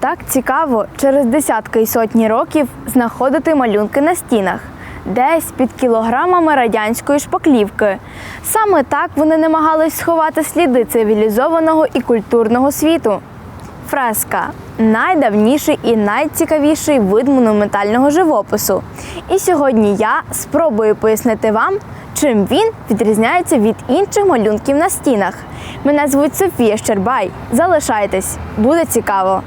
Так цікаво через десятки і сотні років знаходити малюнки на стінах, десь під кілограмами радянської шпаклівки. Саме так вони намагались сховати сліди цивілізованого і культурного світу. Фреска найдавніший і найцікавіший вид монументального живопису. І сьогодні я спробую пояснити вам, чим він відрізняється від інших малюнків на стінах. Мене звуть Софія Щербай. Залишайтесь, буде цікаво.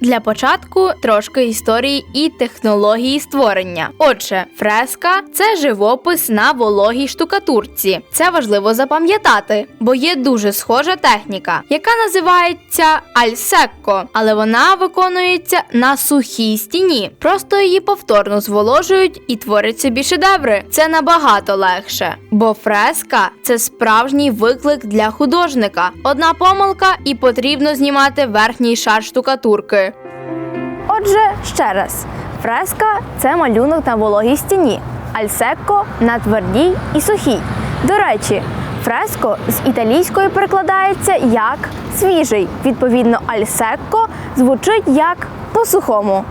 Для початку трошки історії і технології створення. Отже, фреска це живопис на вологій штукатурці. Це важливо запам'ятати, бо є дуже схожа техніка, яка називається альсекко, але вона виконується на сухій стіні. Просто її повторно зволожують і творять собі. Це набагато легше, бо фреска це справжній виклик для художника. Одна помилка, і потрібно знімати верхній шар штукатурки. Отже, ще раз: фреска це малюнок на вологій стіні, альсекко на твердій і сухій. До речі, фреско з італійської перекладається як свіжий. Відповідно, альсекко звучить як по-сухому.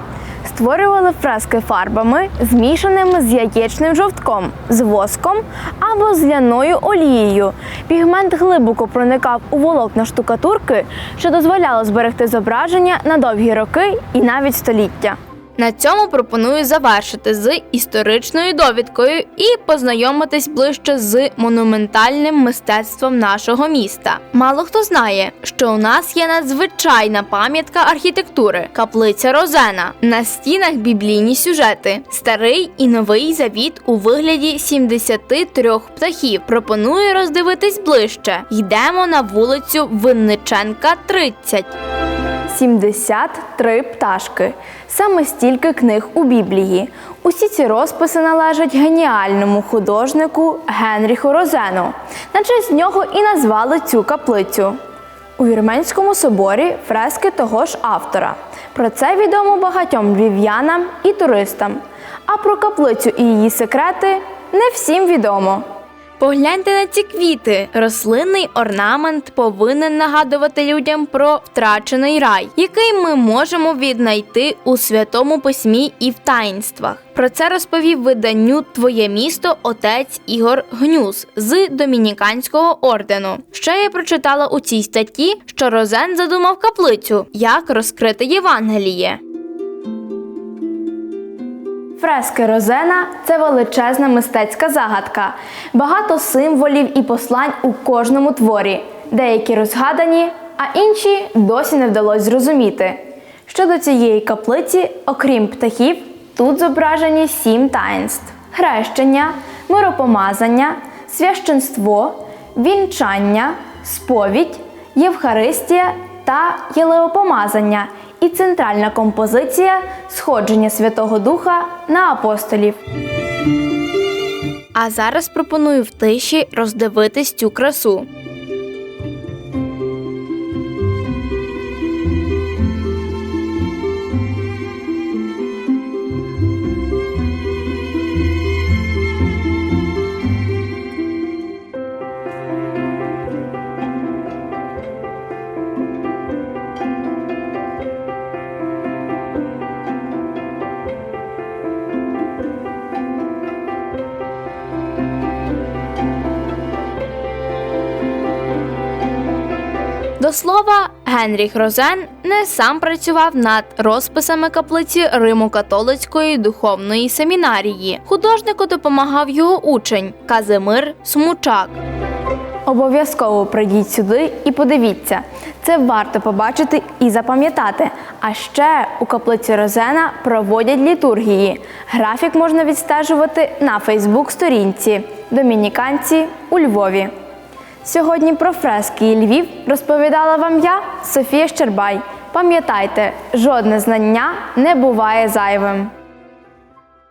Створювали фрески фарбами, змішаними з яєчним жовтком, з воском або з ляною олією. Пігмент глибоко проникав у волокна штукатурки, що дозволяло зберегти зображення на довгі роки і навіть століття. На цьому пропоную завершити з історичною довідкою і познайомитись ближче з монументальним мистецтвом нашого міста. Мало хто знає, що у нас є надзвичайна пам'ятка архітектури каплиця Розена. На стінах біблійні сюжети, старий і новий завіт у вигляді 73 птахів. Пропоную роздивитись ближче. Йдемо на вулицю Винниченка, 30. 73 пташки. Саме стільки книг у Біблії. Усі ці розписи належать геніальному художнику Генріху Розену. На честь нього і назвали цю каплицю. У Вірменському соборі фрески того ж автора. Про це відомо багатьом львів'янам і туристам. А про каплицю і її секрети не всім відомо. Погляньте на ці квіти. Рослинний орнамент повинен нагадувати людям про втрачений рай, який ми можемо віднайти у святому письмі і в таїнствах. Про це розповів виданню Твоє місто отець Ігор Гнюс з Домініканського ордену. Ще я прочитала у цій статті, що Розен задумав каплицю, як розкрити Євангеліє. Фрески Розена це величезна мистецька загадка. Багато символів і послань у кожному творі. Деякі розгадані, а інші досі не вдалося зрозуміти. Щодо цієї каплиці, окрім птахів, тут зображені сім таїнств: хрещення, миропомазання, священство, вінчання, сповідь, Євхаристія та єлеопомазання і центральна композиція сходження Святого Духа на апостолів. А зараз пропоную в тиші роздивитись цю красу. До слова, Генріх Розен не сам працював над розписами каплиці Римо-католицької духовної семінарії. Художнику допомагав його учень Казимир Смучак. Обов'язково прийдіть сюди і подивіться. Це варто побачити і запам'ятати. А ще у каплиці Розена проводять літургії. Графік можна відстежувати на Фейсбук-сторінці Домініканці у Львові. Сьогодні про фрески і Львів розповідала вам я, Софія Щербай. Пам'ятайте, жодне знання не буває зайвим.